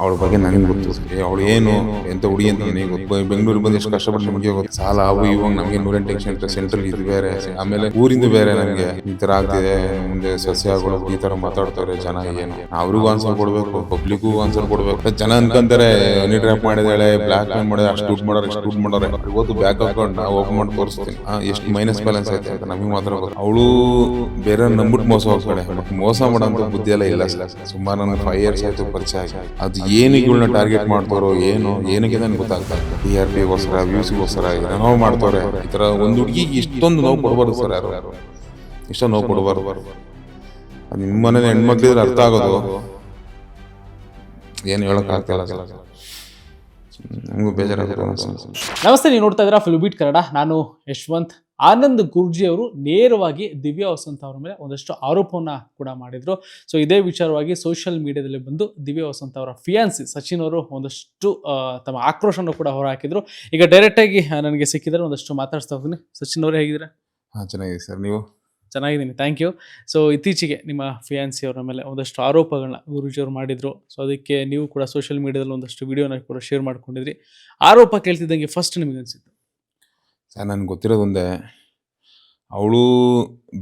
ಅವಳ ಬಗ್ಗೆ ನನಗೆ ಗೊತ್ತು. ಅವಳು ಏನು, ಎಂತ ಹುಡುಗಿ ಅಂತ ನನಗೆ ಗೊತ್ತು. ಬೆಂಗಳೂರಿಗೆ ಬಂದು ಎಷ್ಟು ಕಷ್ಟಪಟ್ಟು ನಮಗೆ ಗೊತ್ತು. ಸಾಲ, ಅವು ಇವಾಗ ನಮಗೆ ನೂರೆಂಟು ಟೆನ್ಷನ್ ಸೆಂಟ್ರಲ್ ಇದು ಬೇರೆ. ಆಮೇಲೆ ಊರಿಂದ ಬೇರೆ ನನಗೆ ಈ ತರ ಆಗ್ತಿದೆ. ಮುಂದೆ ಸಸ್ಯಗಳು ಈ ತರ ಮಾತಾಡ್ತಾರೆ ಜನ ಏನು. ಅವ್ರಿಗೂ ಆನ್ಸರ್ ಕೊಡ್ಬೇಕು ಪಬ್ಲಿಕ್ಗೂ ಆನ್ಸರ್ ಕೊಡ್ಬೇಕು. ಜನ ಅನ್ಕೊಂತಾರೆ ಹನಿ ಟ್ರ್ಯಾಪ್ ಮಾಡಿದಾಳೆ ಬ್ಲಾಕ್ ಮೇಲ್ ಮಾಡಿದ್ರೆ ಅಷ್ಟು ದುಡ್ಡು ಮಾಡೋರು, ಇಷ್ಟು ದುಡ್ಡು ಮಾಡೋರೆ. ಇವತ್ತು ಬ್ಯಾಕ್ ಅಕೌಂಟ್ ಓಪನ್ ಮಾಡಿ ತೋರಿಸ್ತೀನಿ. ಎಷ್ಟು ಮೈನಸ್ ಬ್ಯಾಲೆನ್ಸ್ ಐತೆ ಅಂತ ನಮಗೆ ಮಾತ್ರ ಅವಳು ಬೇರೆ ನಂಬಿಟ್ಟು ಮೋಸ ಹೋಗ್ತಾಳೆ. ಮೋಸ ಮಾಡೋಂಥ ಬುದ್ಧಿ ಎಲ್ಲ ಇಲ್ಲ. ಸುಮಾರು ನನ್ನ ಫೈವ್ ಇಯರ್ಸ್ ಆಯ್ತು ಪರಿಚಯ ಅದು ಏನಿಗೆ ಇವಳನ್ನ ಟಾರ್ಗೆಟ್ ಮಾಡ್ತಾರೋ ಏನು, ಏನಕ್ಕೆ ನನಗೆ ಗೊತ್ತಾಗ್ತಾ ಇಲ್ಲ. ಟಿ ಆರ್ ಪಿಗೋಸ್ಕರ ವ್ಯೂಸ್ಗೋಸ್ಕರ ಏನೋ ಮಾಡ್ತಾರೆ. ಈ ಥರ ಒಂದು ಹುಡುಗಿಗೆ ಇಷ್ಟೊಂದು ನೋವು ಕೊಡಬಾರ್ದು ಸರ್ ಯಾರು. ಇಷ್ಟೊಂದು ನೋವು ಕೊಡಬಾರ್ದು. ಅದು ನಿಮ್ಮ ಮನೆ ಹೆಣ್ಮಕ್ಳಿದ್ರೆ ಅರ್ಥ ಆಗೋದು. ಏನು ಹೇಳೋಕ್ಕಾಗ್ತಿಲ್ಲ ಸರ್. ನಮಗೂ ಬೇಜಾರಾಗುತ್ತೆ. ನಮಸ್ತೆ, ನೀವು ನೋಡ್ತಾ ಇದ್ದೀರಾ ಫುಲ್ ಬೀಟ್ ಕನ್ನಡ ನಾನು ಯಶವಂತ್. ಆನಂದ್ ಗುರ್ಜಿ ಅವರು ನೇರವಾಗಿ ದಿವ್ಯಾ ವಸಂತ ಅವರ ಮೇಲೆ ಒಂದಷ್ಟು ಆರೋಪವನ್ನ ಕೂಡ ಮಾಡಿದ್ರು. ಸೊ ಇದೇ ವಿಚಾರವಾಗಿ ಸೋಷಿಯಲ್ ಮೀಡಿಯಾದಲ್ಲಿ ಬಂದು ದಿವ್ಯಾ ವಸಂತ ಅವರ ಫಿಯಾನ್ಸಿ ಸಚಿನ್ ಅವರು ಒಂದಷ್ಟು ತಮ್ಮ ಆಕ್ರೋಶವನ್ನು ಕೂಡ ಹೊರಹಾಕಿದ್ರು. ಈಗ ಡೈರೆಕ್ಟ್ ಆಗಿ ನನಗೆ ಸಿಕ್ಕಿದ್ರೆ ಒಂದಷ್ಟು ಮಾತಾಡ್ಸ್ತಾ ಹೋಗ್ತೀನಿ. ಸಚಿನ್ ಅವರೇ ಹೇಗಿದ್ದೀರಾ? ಹಾಂ ಚೆನ್ನಾಗಿದೆ ಸರ್. ನೀವು? ಚೆನ್ನಾಗಿದ್ದೀನಿ ಥ್ಯಾಂಕ್ ಯು ಸೊ ಇತ್ತೀಚೆಗೆ ನಿಮ್ಮ ಫಿಯಾನ್ಸಿ ಅವರ ಮೇಲೆ ಒಂದಷ್ಟು ಆರೋಪಗಳನ್ನ ಗುರುಜಿಯವರು ಮಾಡಿದರು. ಸೊ ಅದಕ್ಕೆ ನೀವು ಕೂಡ ಸೋಷಿಯಲ್ ಮೀಡಿಯಾದಲ್ಲಿ ಒಂದಷ್ಟು ವಿಡಿಯೋನ ಕೂಡ ಶೇರ್ ಮಾಡ್ಕೊಂಡಿದ್ರಿ. ಆರೋಪ ಕೇಳ್ತಿದ್ದಂಗೆ ಫಸ್ಟ್ ನಿಮಗೆ ಅನ್ಸಿತ್ತು. ಸರ್ ನನ್ಗೆ ಗೊತ್ತಿರೋದೊಂದೇ ಅವಳು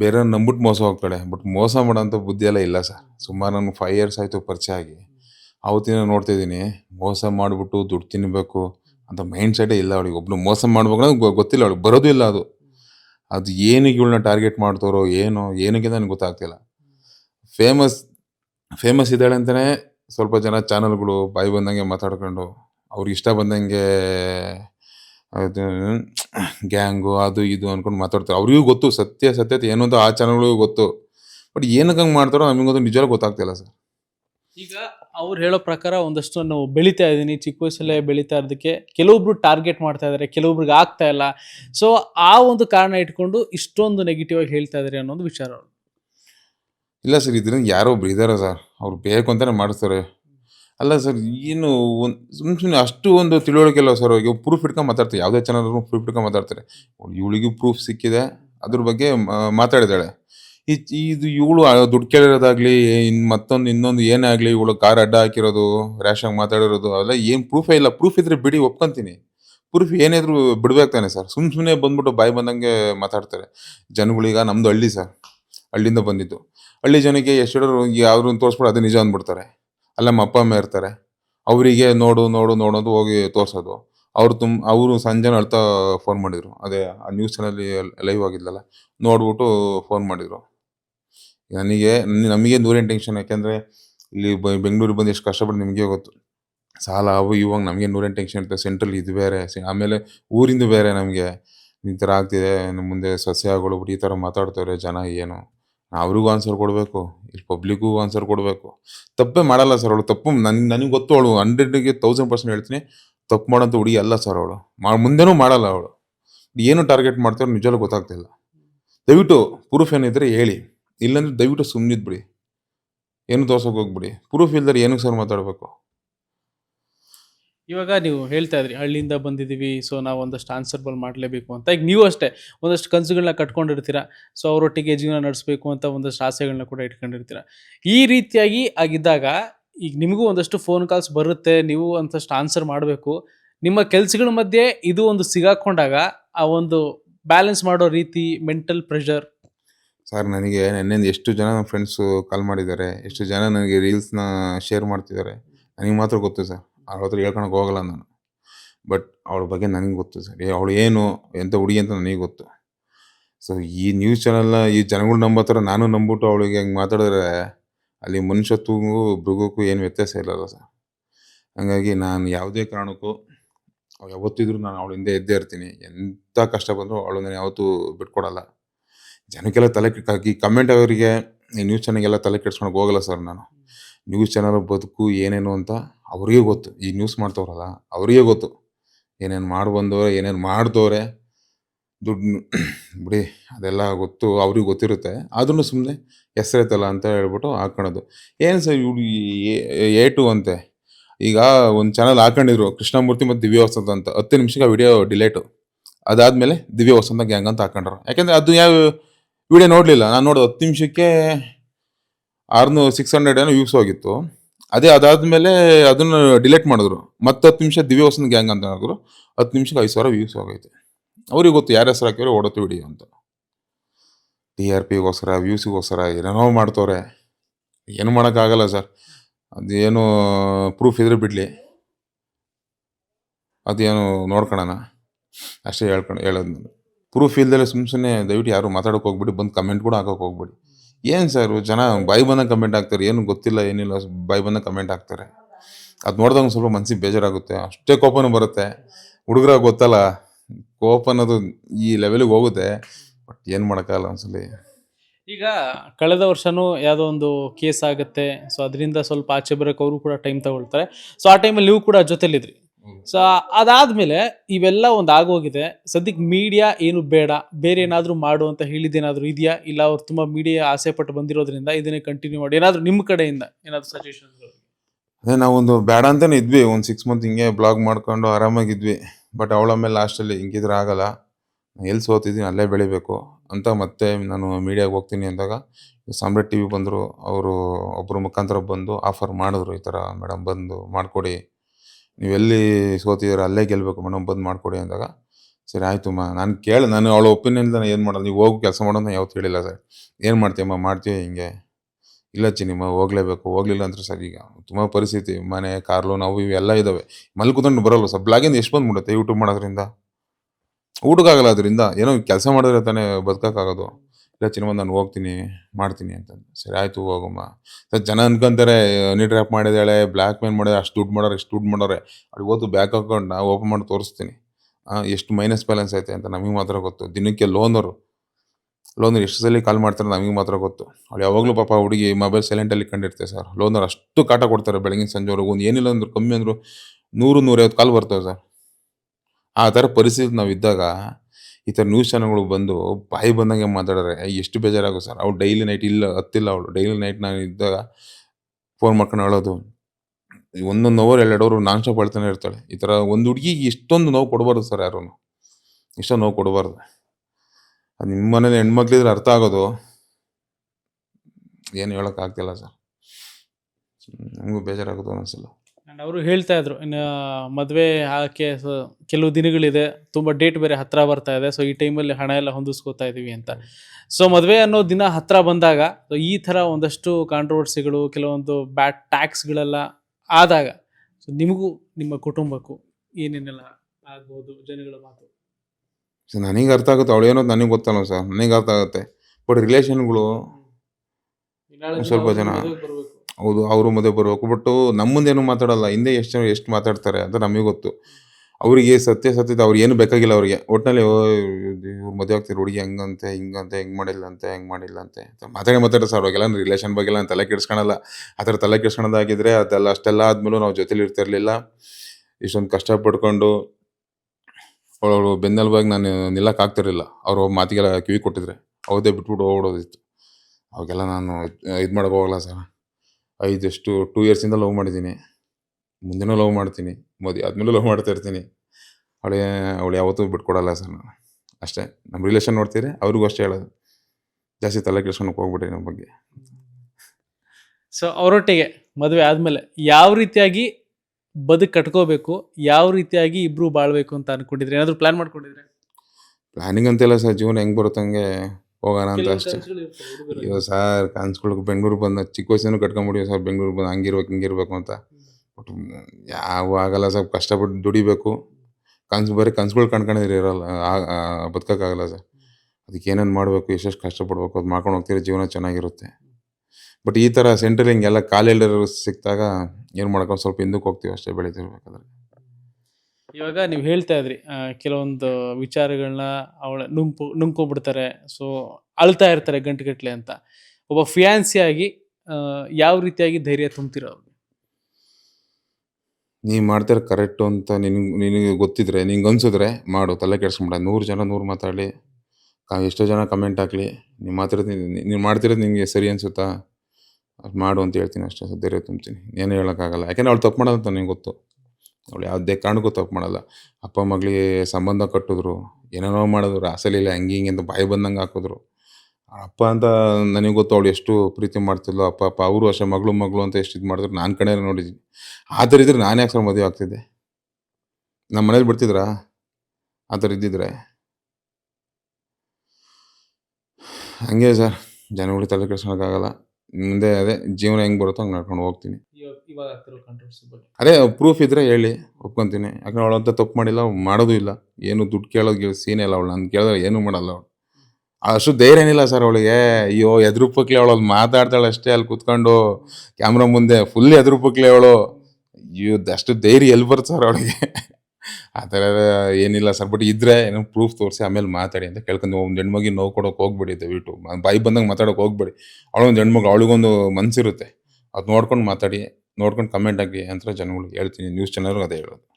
ಬೇರೆ ನಂಬಿಟ್ಟು ಮೋಸ ಹೋಗ್ತಾಳೆ ಬಟ್ ಮೋಸ ಮಾಡೋಂಥ ಬುದ್ಧಿ ಎಲ್ಲ ಇಲ್ಲ ಸರ್. ಸುಮಾರು ನನಗೆ ಫೈವ್ ಇಯರ್ಸ್ ಆಯಿತು ಪರಿಚಯ ಆಗಿ. ಅವತ್ತಿನ ನೋಡ್ತಿದ್ದೀನಿ ಮೋಸ ಮಾಡಿಬಿಟ್ಟು ದುಡ್ಡು ತಿನ್ನಬೇಕು ಅಂತ ಮೈಂಡ್ ಸೆಟೇ ಇಲ್ಲ ಅವಳಿಗೆ. ಒಬ್ಳು ಮೋಸ ಮಾಡ್ಬೇಕು ಗೊತ್ತಿಲ್ಲ, ಅವಳಿಗೆ ಬರೋದು ಇಲ್ಲ ಅದು. ಅದು ಏನಕ್ಕೆ ಇವಳನ್ನ ಟಾರ್ಗೆಟ್ ಮಾಡ್ತಾರೋ ಏನೋ, ಏನಕ್ಕೆ ನನಗೆ ಗೊತ್ತಾಗ್ತಿಲ್ಲ. ಫೇಮಸ್ ಫೇಮಸ್ ಇದ್ದಾಳೆ ಅಂತಲೇ ಸ್ವಲ್ಪ ಜನ ಚಾನಲ್ಗಳು ಬಾಯಿ ಬಂದಂಗೆ ಮಾತಾಡ್ಕೊಂಡು, ಅವ್ರಿಗೆ ಇಷ್ಟ ಬಂದಂಗೆ ಅದು ಗ್ಯಾಂಗು ಅದು ಇದು ಅನ್ಕೊಂಡು ಮಾತಾಡ್ತಾರೆ. ಅವ್ರಿಗೂ ಗೊತ್ತು ಸತ್ಯ ಸತ್ಯತೆ ಏನು ಅಂತ ಆ ಚಾನಲ್ಗಳಿಗೂ ಗೊತ್ತು. ಬಟ್ ಏನಕ್ಕೆ ಹಂಗೆ ಮಾಡ್ತಾರೋ ನಮಗಂತೂ ನಿಜವಾಗ್ಲೂ ಗೊತ್ತಾಗ್ತಿಲ್ಲ ಸರ್. ಈಗ ಅವ್ರು ಹೇಳೋ ಪ್ರಕಾರ ಒಂದಷ್ಟು ನಾನು ಬೆಳಿತಾ ಇದ್ದೀನಿ ಚಿಕ್ಕ ವಯಸ್ಸಲ್ಲೇ ಬೆಳಿತಾ ಇರೋದಕ್ಕೆ. ಕೆಲವೊಬ್ರು ಟಾರ್ಗೆಟ್ ಮಾಡ್ತಾ ಇದ್ದಾರೆ ಕೆಲವೊಬ್ರಿಗೆ ಆಗ್ತಾ ಇಲ್ಲ. ಸೊ ಆ ಒಂದು ಕಾರಣ ಇಟ್ಕೊಂಡು ಇಷ್ಟೊಂದು ನೆಗೆಟಿವ್ ಆಗಿ ಹೇಳ್ತಾ ಇದ್ದಾರೆ ಅನ್ನೋದು ವಿಚಾರ. ಇಲ್ಲ ಸರ್ ಇದರಿಂದ ಯಾರೋ ಇದ್ದಾರೆ ಸರ್. ಅವ್ರು ಬೇಕು ಅಂತಾನೆ ಮಾಡಿಸ್ತಾರೆ. ಅಲ್ಲ ಸರ್, ಏನು ಒಂದು ಸುಮ್ಮನೆ ಸುಮ್ಮನೆ ಅಷ್ಟು ಒಂದು ತಿಳುವಳಿಕೆ ಇಲ್ಲ ಸರ್, ಅವ್ರಿಗೆ. ಪ್ರೂಫ್ ಇಟ್ಕೊಂಡು ಮಾತಾಡ್ತಾರೆ. ಯಾವುದೇ ಚಾನಲ್ ಪ್ರೂಫ್ ಇಟ್ಕೊಂಡು ಮಾತಾಡ್ತಾರೆ. ಇವಳಿಗೂ ಪ್ರೂಫ್ ಸಿಕ್ಕಿದೆ. ಅದ್ರ ಬಗ್ಗೆ ಮಾತಾಡಿದಾಳೆ ಈ, ಇದು ಇವಳು ದುಡ್ಡು ಕೇಳಿರೋದಾಗಲಿ ಇನ್ನು ಮತ್ತೊಂದು, ಇನ್ನೊಂದು ಏನೇ ಆಗಲಿ, ಇವಳು ಕಾರ್ ಅಡ್ಡ ಹಾಕಿರೋದು ರ್ಯಾಶಾಗಿ ಮಾತಾಡಿರೋದು, ಅವೆಲ್ಲ ಏನು ಪ್ರೂಫೇ ಇಲ್ಲ. ಪ್ರೂಫ್ ಇದ್ರೆ ಬಿಡಿ, ಒಪ್ಕೊಂತೀನಿ. ಪ್ರೂಫ್ ಏನಿದ್ರು ಬಿಡ್ಬೇಕು ತಾನೆ ಸರ್. ಸುಮ್ ಸುಮ್ಮನೆ ಬಂದ್ಬಿಟ್ಟು ಬಾಯಿ ಬಂದಂಗೆ ಮಾತಾಡ್ತಾರೆ. ಜನಗಳೀಗ ನಮ್ಮದು ಹಳ್ಳಿ ಸರ್. ಹಳ್ಳಿಯಿಂದ ಬಂದಿದ್ದು. ಹಳ್ಳಿ ಜನಕ್ಕೆ ಎಷ್ಟು ಯಾವ್ದು ತೋರಿಸ್ಬಿಟ್ಟು ಅದು ನಿಜ ಅಂದ್ಬಿಡ್ತಾರೆ. ಅಲ್ಲ ನಮ್ಮ ಅಪ್ಪ ಅಮ್ಮ ಇರ್ತಾರೆ. ಅವರಿಗೆ ನೋಡು ನೋಡು ನೋಡೋದು ಹೋಗಿ ತೋರಿಸೋದು. ಅವ್ರು ತುಂಬ ಅವರು ಸಂಜೆನ ಅಳ್ತಾ ಫೋನ್ ಮಾಡಿದರು. ಅದೇ, ಆ ನ್ಯೂಸ್ ಚಾನಲ್ಲಿ ಲೈವ್ ಆಗಿದ್ಲಲ್ಲ, ನೋಡ್ಬಿಟ್ಟು ಫೋನ್ ಮಾಡಿದ್ರು. ನನಗೆ ನನ್- ನಮಗೆ ನೂರೇನು ಟೆನ್ಷನ್ ಯಾಕೆಂದರೆ ಇಲ್ಲಿ ಬೆಂಗಳೂರಿಗೆ ಬಂದು ಎಷ್ಟು ಕಷ್ಟಪಟ್ಟು ನಿಮಗೆ ಗೊತ್ತು. ಸಾಲ, ಅವು ಇವಾಗ ನಮಗೆ ನೂರೇನು ಟೆನ್ಷನ್ ಇರ್ತದೆ ಸೆಂಟ್ರಲ್ ಇದು ಬೇರೆ ಆಮೇಲೆ ಊರಿಂದ ಬೇರೆ ನಮಗೆ. ಈ ಥರ ಆಗ್ತಿದೆ ಮುಂದೆ ಸಸ್ಯಗಳು, ಈ ಥರ ಮಾತಾಡ್ತವ್ರೆ ಜನ ಏನು? ಅವ್ರಿಗೂ ಆನ್ಸರ್ ಕೊಡಬೇಕು ಇಲ್ಲಿ ಪಬ್ಲಿಕ್ಗೂ ಆನ್ಸರ್ ಕೊಡಬೇಕು. ತಪ್ಪೇ ಮಾಡಲ್ಲ ಸರ್ ಅವಳು, ತಪ್ಪು ನನಗೆ ನನಗೆ ಗೊತ್ತು ಅವಳು ಹಂಡ್ರೆಡ್ಗೆ ತೌಸಂಡ್ ಪರ್ಸೆಂಟ್ ಹೇಳ್ತೀನಿ. ತಪ್ಪು ಮಾಡೋಂಥ ಹುಡುಗಿ ಅಲ್ಲ ಸರ್ ಅವಳು. ಮಾ, ಮುಂದೆನೂ ಮಾಡಲ್ಲ ಅವಳು. ಏನು ಟಾರ್ಗೆಟ್ ಮಾಡ್ತಾರೋ ನಿಜವಾಗ್ಲೂ ಗೊತ್ತಾಗ್ತಿಲ್ಲ ದಯವಿಟ್ಟು ಪ್ರೂಫ್ ಏನಿದ್ರೆ ಹೇಳಿ. ಇಲ್ಲಾಂದ್ರೆ ದಯವಿಟ್ಟು ಸುಮ್ಮನಿದ್ಬಿಡಿ ಏನು ತೋರ್ಸೋಕೆ ಹೋಗ್ಬಿಡಿ. ಪ್ರೂಫ್ ಇಲ್ದರೆ ಏನಕ್ಕೆ ಸರ್ ಮಾತಾಡಬೇಕು? ಇವಾಗ ನೀವು ಹೇಳ್ತಾ ಇದ್ರಿ, ಹಳ್ಳಿಯಿಂದ ಬಂದಿದ್ದೀವಿ ಸೊ ನಾವು ಒಂದಷ್ಟು ಆನ್ಸರ್ಬಲ್ ಮಾಡಲೇಬೇಕು ಅಂತ. ಈಗ ನೀವು ಅಷ್ಟೇ, ಒಂದಷ್ಟು ಕನಸುಗಳನ್ನ ಕಟ್ಕೊಂಡಿರ್ತೀರ ಸೊ ಅವರೊಟ್ಟಿಗೆ ಜೀವನ ನಡೆಸಬೇಕು ಅಂತ ಒಂದಷ್ಟು ಆಸೆಗಳನ್ನ ಕೂಡ ಇಟ್ಕೊಂಡಿರ್ತೀರ? ಈ ರೀತಿಯಾಗಿ ಆಗಿದ್ದಾಗ, ಈಗ ನಿಮಗೂ ಒಂದಷ್ಟು ಫೋನ್ ಕಾಲ್ಸ್ ಬರುತ್ತೆ, ನೀವು ಒಂದಷ್ಟು ಆನ್ಸರ್ ಮಾಡಬೇಕು. ನಿಮ್ಮ ಕೆಲಸಗಳ ಮಧ್ಯೆ ಇದು ಒಂದು ಸಿಗಾಕೊಂಡಾಗ, ಆ ಒಂದು ಬ್ಯಾಲೆನ್ಸ್ ಮಾಡೋ ರೀತಿ ಮೆಂಟಲ್ ಪ್ರೆಷರ್ ಸರ್ ನನಗೆ ನೆನ್ನೆಂದು ಎಷ್ಟು ಜನ ನನ್ನ ಫ್ರೆಂಡ್ಸು ಕಾಲ್ ಮಾಡಿದ್ದಾರೆ, ಎಷ್ಟು ಜನ ನನಗೆ ರೀಲ್ಸ್ನ ಶೇರ್ ಮಾಡ್ತಿದ್ದಾರೆ, ನನಗೆ ಮಾತ್ರ ಗೊತ್ತು ಸರ್ ಅವ್ರ ಹತ್ರ ಹೇಳ್ಕೊಳಕ್ಕೆ ಹೋಗಲ್ಲ ನಾನು. ಬಟ್ ಅವಳ ಬಗ್ಗೆ ನನಗೆ ಗೊತ್ತು ಸರ್. ಅವಳು ಏನು ಎಂಥ ಹುಡುಗಿ ಅಂತ ನನಗೆ ಗೊತ್ತು. ಸೊ ಈ ನ್ಯೂಸ್ ಚಾನಲ್ನ ಈ ಜನಗಳು ನಂಬೋ ನಾನು ನಂಬಿಟ್ಟು ಅವಳಿಗೆ ಹಂಗೆ ಮಾತಾಡಿದ್ರೆ ಅಲ್ಲಿ ಮನುಷ್ಯತ್ವಗೂ ಮೃಗಕ್ಕೂ ಏನು ವ್ಯತ್ಯಾಸ ಇಲ್ಲಲ್ಲ ಸರ್. ಹಾಗಾಗಿ ನಾನು ಯಾವುದೇ ಕಾರಣಕ್ಕೂ, ಯಾವತ್ತಿದ್ರು ನಾನು ಅವಳ ಹಿಂದೆ ಎದ್ದೇ ಇರ್ತೀನಿ. ಎಂಥ ಕಷ್ಟ ಬಂದರೂ ಅವಳು ನಾನು ಯಾವತ್ತೂ ಬಿಟ್ಕೊಡಲ್ಲ. ಜನಕ್ಕೆಲ್ಲ ತಲೆ ಈ ಕಮೆಂಟ್ ಅವರಿಗೆ ಈ ನ್ಯೂಸ್ ಚಾನಲ್ಗೆಲ್ಲ ತಲೆ ಕೆಡ್ಸ್ಕೊಳಕ್ಕೆ ಹೋಗಲ್ಲ ಸರ್ ನಾನು. ನ್ಯೂಸ್ ಚಾನಲ್ ಬದುಕು ಏನೇನು ಅಂತ ಅವ್ರಿಗೆ ಗೊತ್ತು. ಈ ನ್ಯೂಸ್ ಮಾಡ್ತವ್ರಲ್ಲ, ಅವರಿಗೆ ಗೊತ್ತು. ಏನೇನು ಮಾಡಿ ಬಂದವ್ರೆ, ಏನೇನು ಮಾಡ್ದವ್ರೆ. ದುಡ್ಡು ಬಿಡಿ, ಅದೆಲ್ಲ ಗೊತ್ತು, ಅವ್ರಿಗೆ ಗೊತ್ತಿರುತ್ತೆ. ಆದ್ರೂ ಸುಮ್ಮನೆ ಹೆಸರೈತಲ್ಲ ಅಂತ ಹೇಳ್ಬಿಟ್ಟು ಹಾಕ್ಕೊಳೋದು. ಏನು ಸರ್ ಇವ್ರು ಎ ಟು ಅಂತೆ? ಈಗ ಒಂದು ಚಾನಲ್ ಹಾಕೊಂಡಿದ್ರು, ಕೃಷ್ಣಮೂರ್ತಿ ಮತ್ತು ದಿವ್ಯ ವಸಂತ ಅಂತ. ಹತ್ತು ನಿಮಿಷಕ್ಕೆ ವಿಡಿಯೋ ಡಿಲೇಟು ಅದಾದಮೇಲೆ ದಿವ್ಯ ವಸಂತ ಗ್ಯಾಂಗ್ ಅಂತ ಹಾಕೊಂಡ್ರು ಯಾಕೆಂದರೆ ಅದು ಯಾವ ವಿಡಿಯೋ ನೋಡಲಿಲ್ಲ. ನಾನು ನೋಡೋದು ಹತ್ತು ನಿಮಿಷಕ್ಕೆ ಆರ್ನೂರು ಸಿಕ್ಸ್ ಹಂಡ್ರೆಡ್ ಏನೋ ವ್ಯೂಸ್ ಹೋಗಿತ್ತು. ಅದೇ ಅದಾದ್ಮೇಲೆ ಅದನ್ನ ಡಿಲೀಟ್ ಮಾಡಿದ್ರು. ಮತ್ತೆ ಹತ್ತು ನಿಮಿಷ ದಿವ್ಯ ವಸಂತ ಗ್ಯಾಂಗ್ ಅಂತ ಹೇಳಿದ್ರು. ಹತ್ತು ನಿಮಿಷಕ್ಕೆ ಐದು ಸಾವಿರ ವ್ಯೂಸ್ ಹೋಗೈತೆ ಅವ್ರಿಗೆ ಗೊತ್ತು ಯಾರ ಹೆಸರು ಹಾಕಿದ್ರೆ ಓಡೋತು ವಿಡಿಯೋ ಅಂತ. ಟಿ ಆರ್ ಪಿಗೋಸ್ಕರ ವ್ಯೂಸಿಗೋಸ್ಕರ ಏನೇನೋ ಮಾಡ್ತವ್ರೆ. ಏನು ಮಾಡೋಕ್ಕಾಗಲ್ಲ ಸರ್. ಅದೇನು ಪ್ರೂಫ್ ಇದ್ರೆ ಬಿಡಲಿ. ಅದೇನು ನೋಡ್ಕೊಳಣ. ಅಷ್ಟೇ ಹೇಳ್ಕೊಂಡು ಹೇಳೋದು ಪ್ರೂಫ್ ಇಲ್ದಲೆ ಸುಮ್ಮ ಸುಮ್ಮನೆ ದಯವಿಟ್ಟು ಯಾರು ಮಾತಾಡೋಕೆ ಹೋಗ್ಬಿಡಿ, ಬಂದು ಕಮೆಂಟ್ ಕೂಡ ಹಾಕೋಕೆ ಹೋಗ್ಬಿಡಿ. ಏನು ಸರ್ ಜನ ಬಾಯಿ ಬಂದಂಗೆ ಕಮೆಂಟ್ ಹಾಕ್ತಾರೆ? ಏನು ಗೊತ್ತಿಲ್ಲ, ಏನಿಲ್ಲ, ಬಾಯಿ ಬಂದಂಗೆ ಕಮೆಂಟ್ ಹಾಕ್ತಾರೆ. ಅದು ನೋಡಿದಾಗ ಸ್ವಲ್ಪ ಮನಸ್ಸಿಗೆ ಬೇಜಾರಾಗುತ್ತೆ. ಅಷ್ಟೇ ಕೋಪನೂ ಬರುತ್ತೆ. ಹುಡುಗರ ಗೊತ್ತಲ್ಲ, ಕೋಪ ಅನ್ನೋದು ಈ ಲೆವೆಲಿಗೆ ಹೋಗುತ್ತೆ. ಬಟ್ ಏನು ಮಾಡೋಕ್ಕಾಗಲ್ಲ ಒಂದ್ಸಲಿ. ಈಗ ಕಳೆದ ವರ್ಷನೂ ಯಾವುದೋ ಒಂದು ಕೇಸ್ ಆಗುತ್ತೆ. ಸೊ ಅದರಿಂದ ಸ್ವಲ್ಪ ಆಚೆ ಬರೋಕೆ ಅವರು ಕೂಡ ಟೈಮ್ ತಗೊಳ್ತಾರೆ. ಸೊ ಆ ಟೈಮಲ್ಲಿ ನೀವು ಕೂಡ ಜೊತೆಲಿದ್ರಿ. ಸೊ ಅದಾದ್ಮೇಲೆ ಇವೆಲ್ಲ ಒಂದು ಆಗೋಗಿದೆ. ಸದ್ಯಕ್ಕೆ ಮೀಡಿಯಾ ಏನು ಬೇಡ. ಬೇರೆ ಏನಾದರೂ ಮಾಡು ಅಂತ ಹೇಳಿದ್ದೇನಾದರೂ ಇದೆಯಾ? ಇಲ್ಲ ಅವ್ರು ತುಂಬಾ ಮೀಡಿಯಾ ಆಸೆ ಪಟ್ಟು ಬಂದಿರೋದ್ರಿಂದ ಇದನ್ನೇ ಕಂಟಿನ್ಯೂ ಮಾಡಿ. ಏನಾದರೂ ನಿಮ್ಮ ಕಡೆಯಿಂದ ಏನಾದರೂ ಸಜೆಷನ್ ಅದೇ ನಾವೊಂದು ಬೇಡ ಅಂತಲೇ ಇದ್ವಿ. ಒಂದು ಸಿಕ್ಸ್ ಮಂತ್ ಹಿಂಗೆ ಬ್ಲಾಗ್ ಮಾಡ್ಕೊಂಡು ಆರಾಮಾಗಿದ್ವಿ. ಬಟ್ ಅವಳ ಮೇಲೆ ಲಾಸ್ಟಲ್ಲಿ ಹಿಂಗಿದ್ರೆ ಆಗಲ್ಲ. ಎಲ್ಲಿ ಸೋತಿದ್ದೀನಿ ಅಲ್ಲೇ ಬೆಳಿಬೇಕು ಅಂತ ಮತ್ತೆ ನಾನು ಮೀಡಿಯಾಗೆ ಹೋಗ್ತೀನಿ ಅಂದಾಗ ಸಾಮ್ರಾಟ್ ಟಿ ವಿ ಬಂದರು. ಅವರು ಒಬ್ಬರು ಮುಖಾಂತರ ಬಂದು ಆಫರ್ ಮಾಡಿದ್ರು ಈ ಥರ ಮೇಡಮ್ ಬಂದು ಮಾಡಿಕೊಡಿ ನೀವೆಲ್ಲಿ ಸೋತಿದ್ದೀರ ಅಲ್ಲೇ ಗೆಲ್ಲಬೇಕು ಮೇಡಮ್ ಬಂದು ಮಾಡಿಕೊಡಿ ಅಂದಾಗ. ಸರಿ, ಆಯಿತು ಮಾ, ನಾನು ಕೇಳಿ, ನಾನು ಅವಳ ಒಪಿನಿಯನ್ ನಾನು ಏನು ಮಾಡೋದು? ನೀವು ಹೋಗಿ ಕೆಲಸ ಮಾಡೋದು ಯಾವತ್ತು ಹೇಳಿಲ್ಲ ಸರ್. ಏನು ಮಾಡ್ತೀಯಮ್ಮ ಮಾಡ್ತೀವಿ ಹಿಂಗೆ? ಇಲ್ಲ ಚಿನಿಮ್ಮ ಹೋಗ್ಲೇಬೇಕು, ಹೋಗ್ಲಿಲ್ಲ ಅಂದ್ರೆ ಸರ್ ಈಗ ತುಂಬ ಪರಿಸ್ಥಿತಿ, ಮನೆ, ಕಾರ್ ಲೋನ್ ಅವು ಇವೆಲ್ಲ ಇದ್ದಾವೆ ಮಲ್ಲಿ ಬರೋಲ್ಲ, ಸರ್. ಬ್ಲಾಗಿಂದ ಎಷ್ಟು ಬಂದುಬಿಡುತ್ತೆ ಯೂಟ್ಯೂಬ್ ಮಾಡೋದ್ರಿಂದ? ಊಟಕ್ಕಾಗಲ್ಲ ಅದರಿಂದ. ಏನೋ ಕೆಲಸ ಮಾಡಿದ್ರೆ ತಾನೇ ಬದುಕೋಕ್ಕಾಗೋದು. ಇಲ್ಲ ಚಿನ್ನಮ್ಮ ನಾನು ಹೋಗ್ತೀನಿ, ಮಾಡ್ತೀನಿ ಅಂತಂದು. ಸರಿ, ಆಯಿತು, ಹೋಗಮ್ಮ. ಸರ್, ಜನ ಅನ್ಕೊಂತಾರೆ ಹನಿ ಟ್ರ್ಯಾಪ್ ಮಾಡಿದಾಳೆ ಬ್ಲ್ಯಾಕ್ ಮೇಲ್ ಮಾಡಿದೆ ಅಷ್ಟು ದುಡ್ಡು ಮಾಡೋರು ಎಷ್ಟು ದುಡ್ಡು ಮಾಡೋರೆ. ಅಲ್ಲಿ ಓದು ಬ್ಯಾಕ್ ಅಕೌಂಟ್ ನಾವು ಓಪನ್ ಮಾಡಿ ತೋರಿಸ್ತೀನಿ. ಎಷ್ಟು ಮೈನಸ್ ಬ್ಯಾಲೆನ್ಸ್ ಐತೆ ಅಂತ ನಮಗೆ ಮಾತ್ರ ಗೊತ್ತು. ದಿನಕ್ಕೆ ಲೋನರು. ಲೋನರ್ ಎಷ್ಟು ಸಲ ಕಾಲ್ ಮಾಡ್ತಾರೆ ನಮಗೆ ಮಾತ್ರ ಗೊತ್ತು. ಅವ್ಳು ಯಾವಾಗಲೂ ಪಾಪ ಹುಡುಗಿ ಮೊಬೈಲ್ ಸೈಲೆಂಟಲ್ಲಿ ಕಂಡಿರ್ತೆ ಸರ್. ಲೋನರ್ ಅಷ್ಟು ಕಾಟ ಕೊಡ್ತಾರೆ ಬೆಳಗಿನ ಸಂಜೆವರೆಗೂ. ಒಂದು ಏನಿಲ್ಲ ಅಂದ್ರು, ಕಮ್ಮಿ ಅಂದರು, ನೂರು, ನೂರೈವತ್ತು ಕಾಲ್ ಬರ್ತವೆ ಸರ್. ಆ ಥರ ಪರಿಸ್ಥಿತಿ ನಾವು ಇದ್ದಾಗ ಈ ಥರ ನ್ಯೂಸ್ ಚಾನಲ್ಗಳು ಬಂದು ಬಾಯಿ ಬಂದಂಗೆ ಮಾತಾಡಿದ್ರೆ ಎಷ್ಟು ಬೇಜಾರಾಗು ಸರ್. ಅವ್ಳು ಡೈಲಿ ನೈಟ್ ಇಲ್ಲ, ಹತ್ತಿಲ್ಲ ಅವಳು. ಡೈಲಿ ನೈಟ್ ನಾನು ಇದ್ದಾಗ ಫೋನ್ ಮಾಡ್ಕೊಂಡು ಹೇಳೋದು. ಒಂದೊಂದು ಅವರ್ ಎರಡು ಅವರು ನಾನ್ ಸ್ಟಾಪ್ ಹೇಳ್ತಾನೆ ಇರ್ತಾಳೆ. ಈ ಥರ ಒಂದು ಹುಡುಗಿಗೆ ಇಷ್ಟೊಂದು ನೋವು ಕೊಡಬಾರ್ದು ಸರ್ ಯಾರೂ ಇಷ್ಟೊಂದು ನೋವು ಕೊಡಬಾರ್ದು. ಅದು ನಿಮ್ಮ ಮನೇಲಿ ಹೆಣ್ಮಕ್ಳಿದ್ರೆ ಅರ್ಥ ಆಗೋದು. ಏನು ಹೇಳೋಕ್ಕಾಗ್ತಿಲ್ಲ ಸರ್. ನಮಗೂ ಬೇಜಾರಾಗೋದು ಒಂದೊಂದ್ಸಲ. ಆ್ಯಂಡ್ ಅವರು ಹೇಳ್ತಾ ಇದ್ರು ಇನ್ನು ಮದುವೆ ಹಾಕಿ ಸೊ ಕೆಲವು ದಿನಗಳಿದೆ ತುಂಬ ಡೇಟ್ ಬೇರೆ ಹತ್ತಿರ ಬರ್ತಾ ಇದೆ ಸೊ ಈ ಟೈಮಲ್ಲಿ ಹಣ ಎಲ್ಲ ಹೊಂದಿಸ್ಕೋತಾ ಇದ್ದೀವಿ ಅಂತ. ಸೊ ಮದುವೆ ಅನ್ನೋ ದಿನ ಹತ್ತಿರ ಬಂದಾಗ ಈ ಥರ ಒಂದಷ್ಟು ಕಾಂಟ್ರವರ್ಸಿಗಳು ಕೆಲವೊಂದು ಬ್ಯಾಡ್ ಟ್ಯಾಕ್ಸ್ಗಳೆಲ್ಲ ಆದಾಗ ಸೊ ನಿಮಗೂ ನಿಮ್ಮ ಕುಟುಂಬಕ್ಕೂ ಏನೇನೆಲ್ಲ ಆಗ್ಬೋದು ಜನಗಳ ಮಾತು? ಸೊ ನನಗೆ ಅರ್ಥ ಆಗುತ್ತೆ ಅವಳು ಏನೋ ನನಗೆ ಗೊತ್ತಲ್ಲ ಸರ್ ನನಗೆ ಅರ್ಥ ಆಗುತ್ತೆ. ಬಟ್ ರಿಲೇಷನ್ಗಳು ಸ್ವಲ್ಪ ಜನ ಹೌದು, ಅವರು ಮದುವೆ ಬರಬೇಕು. ಬಟ್ ನಮ್ಮ ಮುಂದೆ ಏನು ಮಾತಾಡಲ್ಲ. ಹಿಂದೆ ಎಷ್ಟು ಜನ ಎಷ್ಟು ಮಾತಾಡ್ತಾರೆ ಅಂತ ನಮಗೆ ಗೊತ್ತು. ಅವರಿಗೆ ಸತ್ಯ ಸತ್ಯದ ಅವ್ರು ಏನು ಬೇಕಾಗಿಲ್ಲ ಅವರಿಗೆ. ಒಟ್ಟಿನಲ್ಲಿ ಇವ್ರು ಮದುವೆ ಆಗ್ತಿರೋ ಹುಡುಗಿ ಹಂಗಂತೆ, ಹಿಂಗಂತೆ, ಹೆಂಗೆ ಮಾಡಿಲ್ಲ ಅಂತ ಹೆಂಗೆ ಮಾಡಿಲ್ಲ ಅಂತೆ ಮಾತಾಡಿ ಮಾತಾಡೋ ಸರ್. ಅವಾಗೆಲ್ಲ ರಿಲೇಷನ್ ಬಗ್ಗೆ ಎಲ್ಲ ತಲೆ ಕೆಡಿಸ್ಕೊಳಲ್ಲ. ಆ ಥರ ತಲೆ ಕೆಡಿಸ್ಕೊಳೋದಾಗಿದ್ರೆ ಅದೆಲ್ಲ ಅಷ್ಟೆಲ್ಲ ಆದ್ಮೇಲೂ ನಾವು ಜೊತೆಲಿ ಇರ್ತಿರಲಿಲ್ಲ. ಇಷ್ಟೊಂದು ಕಷ್ಟಪಡ್ಕೊಂಡು ಅವಳು ಬೆನ್ನೆಲುಬಾಗಿ ನಾನು ನಿಲ್ಲಕ್ಕೆ ಆಗ್ತಿರಲಿಲ್ಲ. ಅವರು ಮಾತಿಗೆಲ್ಲ ಕಿವಿ ಕೊಟ್ಟಿದ್ರೆ. ಅವದೇ ಬಿಟ್ಬಿಟ್ಟು ಹೋಗ್ಬಿಡೋದಿತ್ತು. ಅವಾಗೆಲ್ಲ ನಾನು ಇದು ಮಾಡೋಕೆ ಹೋಗಲ್ಲ ಸರ್. ಐದೆಷ್ಟು ಟೂ ಇಯರ್ಸಿಂದ ಲವ್ ಮಾಡಿದ್ದೀನಿ. ಮುಂದೆನೂ ಲವ್ ಮಾಡ್ತೀನಿ. ಮದುವೆ ಆದಮೇಲೆ ಲವ್ ಮಾಡ್ತಾ ಇರ್ತೀನಿ. ಅವಳೆ ಅವಳು ಯಾವತ್ತೂ ಬಿಟ್ಕೊಡಲ್ಲ ಸರ್ ನಾನು. ಅಷ್ಟೇ. ನಮ್ಮ ರಿಲೇಷನ್ ನೋಡ್ತೀರಿ ಅವ್ರಿಗೂ ಅಷ್ಟೇ ಹೇಳೋದು. ಜಾಸ್ತಿ ತಲೆ ಕೆಡ್ಸ್ಕೊಂಡು ಹೋಗ್ಬಿಟ್ರಿ ನಮ್ಮ ಬಗ್ಗೆ. ಸೊ ಅವರೊಟ್ಟಿಗೆ ಮದುವೆ ಆದಮೇಲೆ ಯಾವ ರೀತಿಯಾಗಿ ಬದುಕು ಕಟ್ಕೋಬೇಕು ಯಾವ ರೀತಿಯಾಗಿ ಇಬ್ರು ಬಾಳ್ಬೇಕು ಅಂತ ಅನ್ಕೊಂಡಿದ್ರೆ? ಏನಾದ್ರು ಪ್ಲಾನ್ ಮಾಡ್ಕೊಂಡಿದ್ರೆ? ಪ್ಲಾನಿಂಗ್ ಅಂತೆಲ್ಲ ಸರ್ ಜೀವನ ಹೆಂಗೆ ಬರುತ್ತಂಗೆ ಹೋಗೋಣ ಅಂತ ಅಷ್ಟೇ. ಅಯ್ಯೋ ಸರ್ ಕನ್ಸ್ಕೊಳಕ್ಕೆ ಬೆಂಗಳೂರು ಬಂದ ಚಿಕ್ಕ ವಯಸ್ಸಿನೂ ಕಟ್ಕೊಂಡ್ಬಿಡಿ ಸರ್ ಬೆಂಗಳೂರು ಬಂದು ಹಂಗಿರ್ಬೇಕು ಹಿಂಗಿರ್ಬೇಕು ಅಂತ. ಬಟ್ ಯಾವ ಆಗಲ್ಲ ಸರ್ ಕಷ್ಟಪಟ್ಟು ದುಡಿಬೇಕು. ಕನ್ಸು ಬರೀ ಕನ್ಸುಗಳು ಕಣ್ಕೊಂಡಿದ್ರೆ ಇರಲ್ಲ ಬದುಕೋಕ್ಕಾಗಲ್ಲ ಸರ್. ಅದಕ್ಕೆ ಏನೇನು ಮಾಡಬೇಕು ಎಷ್ಟೆಷ್ಟು ಕಷ್ಟಪಡ್ಬೇಕು ಅದು ಮಾಡ್ಕೊಂಡು ಹೋಗ್ತೀರಿ ಜೀವನ ಚೆನ್ನಾಗಿರುತ್ತೆ. ಬಟ್ ಈ ಥರ ಸೆಂಟ್ರಲ್ಲಿ ಹಿಂಗೆಲ್ಲ ಕಾಲೆಲ್ಲರೂ ಸಿಕ್ಕಿದಾಗ ಏನು ಮಾಡ್ಕೊಂಡು ಸ್ವಲ್ಪ ಹಿಂದಕ್ಕೆ ಹೋಗ್ತೀವಿ ಅಷ್ಟೇ ಬೆಳೀತಿರ್ಬೇಕಾದ್ರೆ. ಇವಾಗ ನೀವು ಹೇಳ್ತಾ ಇದ್ರಿ ಕೆಲವೊಂದು ವಿಚಾರಗಳನ್ನ ಅವಳ ನುಂಕು ನುಂಗ್ಕೊಂಡ್ಬಿಡ್ತಾರೆ ಸೊ ಅಳ್ತಾ ಇರ್ತಾರೆ ಗಂಟೆಗಟ್ಲೆ ಅಂತ. ಒಬ್ಬ ಫಿಯಾನ್ಸಿಯಾಗಿ ಆ, ಯಾವ ರೀತಿಯಾಗಿ ಧೈರ್ಯ ತುಂಬ್ತಿರೋ ಅವ್ರಿಗೆ? ನೀವು ಮಾಡ್ತಿರೋ ಕರೆಕ್ಟು ಅಂತ ನಿನಗೆ ನಿನಗೆ ಗೊತ್ತಿದ್ರೆ ನಿಂಗೆ ಅನ್ಸಿದ್ರೆ ಮಾಡು ತಲೆ ಕೆಡಿಸ್ಕೊಂಬಿಡ. ನೂರು ಜನ ನೂರು ಮಾತಾಡಲಿ ಎಷ್ಟೋ ಜನ ಕಮೆಂಟ್ ಹಾಕ್ಲಿ. ನೀವು ಮಾತಾಡೋದು ನೀವು ಮಾಡ್ತಿರೋದು ನಿನಗೆ ಸರಿ ಅನ್ಸುತ್ತಾ? ಮಾಡು ಅಂತ ಹೇಳ್ತೀನಿ ಅಷ್ಟೇ ಧೈರ್ಯ ತುಂಬ್ತೀನಿ. ಏನು ಹೇಳೋಕ್ಕಾಗಲ್ಲ. ಯಾಕೆಂದ್ರೆ ಅವ್ಳು ತಪ್ಪು ಮಾಡೋದಂತ ನಿಂಗೆ ಗೊತ್ತು. ಅವಳು ಯಾವುದೇ ಕಾರಣಕ್ಕೂ ತಪ್ಪು ಮಾಡಲ್ಲ. ಅಪ್ಪ, ಮಗಳಿಗೆ ಸಂಬಂಧ ಕಟ್ಟಿದ್ರು, ಏನೇನೋ ಮಾಡಿದ್ರು ಅಸಲಿಲ್ಲ ಹಂಗೆ ಹಿಂಗೆ ಅಂತ ಬಾಯಿ ಬಂದಂಗೆ ಹಾಕಿದ್ರು. ಅಪ್ಪ ಅಂತ ನನಗೆ ಗೊತ್ತು ಅವಳು ಎಷ್ಟು ಪ್ರೀತಿ ಮಾಡ್ತಿದ್ಲು. ಅಪ್ಪ ಅಪ್ಪ, ಅವರು ಅಷ್ಟೇ, ಮಗಳು ಮಗಳು ಅಂತ ಎಷ್ಟು ಇದು ಮಾಡಿದ್ರು. ನಾನು ಕಡೆ ನೋಡಿದ್ದೀನಿ. ಆ ಥರ ಇದ್ರೆ ನಾನು ಯಾಕೆ ಸರ್ ಮದುವೆ ಆಗ್ತಿದ್ದೆ? ನಮ್ಮ ಮನೇಲಿ ಬಿಡ್ತಿದ್ರಾ? ಆ ಥರ ಇದ್ದಿದ್ರೆ. ಹಂಗೆ ಸರ್ ಜನಗಳು ತಲೆ ಕೆಡ್ಸ್ಕೊಳಕ್ಕಾಗಲ್ಲ ಮುಂದೆ ಅದೇ ಜೀವನ ಹೆಂಗೆ ಬರುತ್ತೋ ಹಂಗೆ ನಡ್ಕೊಂಡು ಹೋಗ್ತೀನಿ. ಇವಾಗ ಅದೇ ಪ್ರೂಫ್ ಇದ್ರೆ ಹೇಳಿ, ಒಪ್ಕೊಂತೀನಿ. ಯಾಕಂದ್ರೆ ಅವಳಂತ ತಪ್ಪು ಮಾಡಿಲ್ಲ, ಅವ್ಳು ಮಾಡೋದು ಇಲ್ಲ. ಏನು ದುಡ್ಡು ಕೇಳೋದು ಸೀನೇ ಇಲ್ಲ ಅವಳು. ನಾನು ಕೇಳಿದ್ರೆ ಏನೂ ಮಾಡಲ್ಲ ಅವಳು. ಅಷ್ಟು ಧೈರ್ಯ ಏನಿಲ್ಲ ಸರ್ ಅವಳಿಗೆ. ಅಯ್ಯೋ ಎದುರುಪಕ್ಲೆ ಅವಳು ಅಲ್ಲಿ ಮಾತಾಡ್ತಾಳೆ ಅಷ್ಟೇ ಅಲ್ಲಿ ಕುತ್ಕೊಂಡು. ಕ್ಯಾಮ್ರಾ ಮುಂದೆ ಫುಲ್ ಎದುರುಪಕ್ಲೆ ಅವಳು. ಅಯ್ಯೋ, ಅಷ್ಟು ಧೈರ್ಯ ಎಲ್ಲಿ ಬರುತ್ತೆ ಸರ್ ಅವಳಿಗೆ? ಆ ಥರ ಏನಿಲ್ಲ ಸರ್ ಬಟ್ ಇದ್ರೆ ಏನೋ ಪ್ರೂಫ್ ತೋರಿಸಿ, ಆಮೇಲೆ ಮಾತಾಡಿ ಅಂತ ಕೇಳ್ಕೊಂಡು ಒಂದು ಹೆಣ್ಮಗಿ ನೋವು ಕೊಡೋಕೆ ಹೋಗ್ಬೇಡಿ ದಯವಿಟ್ಟು ಬಾಯಿ ಬಂದಂಗೆ ಮಾತಾಡೋಕೆ ಹೋಗ್ಬೇಡಿ. ಅವಳೊಂದು ಹೆಣ್ಮಗಳು, ಅವಳಿಗೊಂದು ಮನಸ್ಸಿರುತ್ತೆ ಅದು ನೋಡ್ಕೊಂಡು ಮಾತಾಡಿ. ನೋಡ್ಕೊಂಡು ಕಮೆಂಟ್ ಹಾಕಿ ಅಂತ ಜನಗಳಿಗೆ ಹೇಳ್ತೀನಿ. ನ್ಯೂಸ್ ಚಾನಲ್ಗೆ ಅದೇ ಹೇಳೋದು.